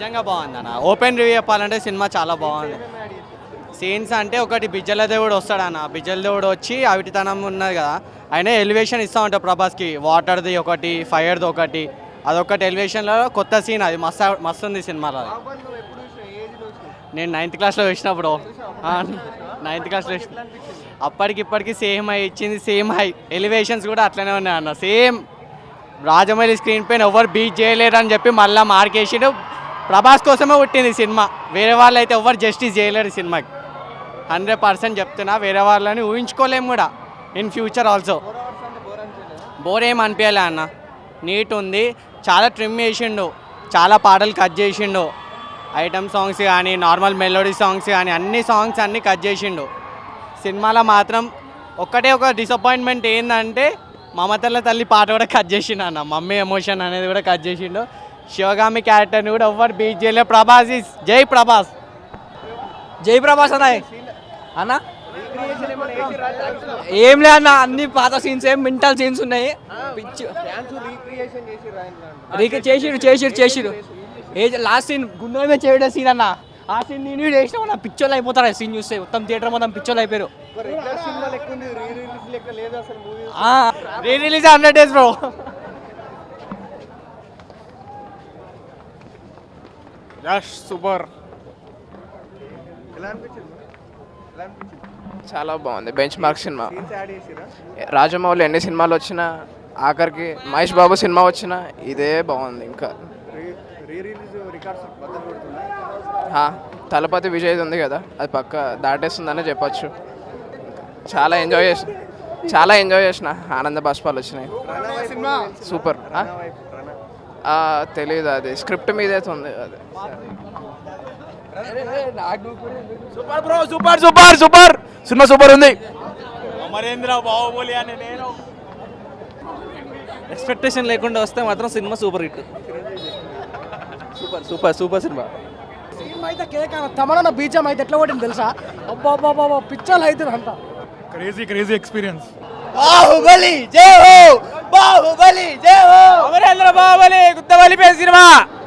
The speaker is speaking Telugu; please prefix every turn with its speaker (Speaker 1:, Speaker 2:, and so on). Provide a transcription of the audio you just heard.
Speaker 1: నిజంగా బాగుంది అన్న ఓపెన్ రివ్యూ చెప్పాలంటే సినిమా చాలా బాగుంది. సీన్స్ అంటే ఒకటి బిజ్జల దేవుడు వస్తాడన్న. బిజ్జల దేవుడు వచ్చి అవిటితనం ఉన్నది కదా. ఆయన ఎలివేషన్ ఇస్తూ ఉంటాడు ప్రభాస్కి. వాటర్ది ఒకటి ఫైర్ది ఒకటి. అదొకటి ఎలివేషన్లో కొత్త సీన్ అది. మస్తు మస్తు ఉంది సినిమాలో నేను నైన్త్ క్లాస్లో వేసినప్పుడు నైన్త్ క్లాస్లో వేసిన అప్పటికి ఇప్పటికి సేమ్ హై ఇచ్చింది సేమ్ హై ఎలివేషన్స్ కూడా అట్లనే ఉన్నాయి అన్న సేమ్ రాజమౌళి స్క్రీన్ పైన ఎవరు బీట్ చేయలేరు అని చెప్పి మళ్ళీ మార్కేసిండు ప్రభాస్ కోసమే పుట్టింది సినిమా. వేరే వాళ్ళు అయితే ఎవరు జస్టిస్ చేయలేరు సినిమాకి. హండ్రెడ్ పర్సెంట్ చెప్తున్నా వేరే వాళ్ళని ఊహించుకోలేము కూడా. ఇన్ ఫ్యూచర్ ఆల్సో బోర్ ఏం అనిపించలే అన్న. నీట్ ఉంది. చాలా ట్రిమ్ చేసిండు. చాలా పాటలు కట్ చేసిండు. ఐటమ్ సాంగ్స్ కానీ నార్మల్ మెలోడీ సాంగ్స్ కానీ అన్ని సాంగ్స్ అన్నీ కట్ చేసిండు. సినిమాలో మాత్రం ఒక్కటే ఒక డిసప్పాయింట్మెంట్ ఏంటంటే మమతల తల్లి పాట కూడా కట్ చేసిండు అన్న. మమ్మీ ఎమోషన్ అనేది కూడా కట్ చేసిండు. శివగామి క్యారెక్టర్ని కూడా ఎవ్వరు బీట్ చేయలే ప్రభాస్ ఇస్ జై ప్రభాస్.
Speaker 2: జై ప్రభాస్ అన్న అన్న? ఏం లే అన్న అన్ని పాత సీన్స్ ఏం మెంటల్ సీన్స్ ఉన్నాయి. పిచ్చి రీక్రియేట్ చేసిరు చేసిరు చేసిరు ఏ లాస్ట్ సీన్ గుండె మీద చేయడం సీన్ అన్న. ఆ సీన్ నేను చేసిన నా పిచ్చోళ్ళు అయిపోతారు ఆ సీన్ చూస్తే. మొత్తం థియేటర్ మొత్తం పిచ్చోళ్ళు అయిపోయారు. ఆ,
Speaker 1: re release hundred days bro
Speaker 3: just super చాలా బాగుంది. Bench mark cinema. రాజమౌళి ఎన్ని సినిమాలు వచ్చినా ఆఖరికి మహేష్ బాబు సినిమా వచ్చినా ఇదే బాగుంది ఇంకా. హా, తలపతి విజయ్ ఉంది కదా అది పక్క దాటేస్తుందనే చెప్పొచ్చు. చాలా ఎంజాయ్ చేసిన చాలా ఎంజాయ్ చేసిన ఆనంద బాష్పాలు వచ్చినాయి. సూపర్ తెలీదు అది. స్క్రిప్ట్ మీదైతే ఉంది అది.
Speaker 4: Super bro super super super. Cinema super ఉంది.
Speaker 1: అమరేంద్ర బాహుబలి అని నేను.
Speaker 2: ఎక్స్పెక్టేషన్ లేకుండా వస్తే మాత్రం cinema super hit. Super super super cinema.
Speaker 5: Cinema అయితే కేక్ తమన బీజం అయితే ఎట్లా కొట్టింది తెలుసా? అబ్బా అబ్బా అబ్బా పిచ్చర్లు అవుతుంది అంతా.
Speaker 4: క్రేజీ క్రేజీ ఎక్స్పీరియన్స్
Speaker 1: బాహుబలి జై హో! బాహుబలి జై హో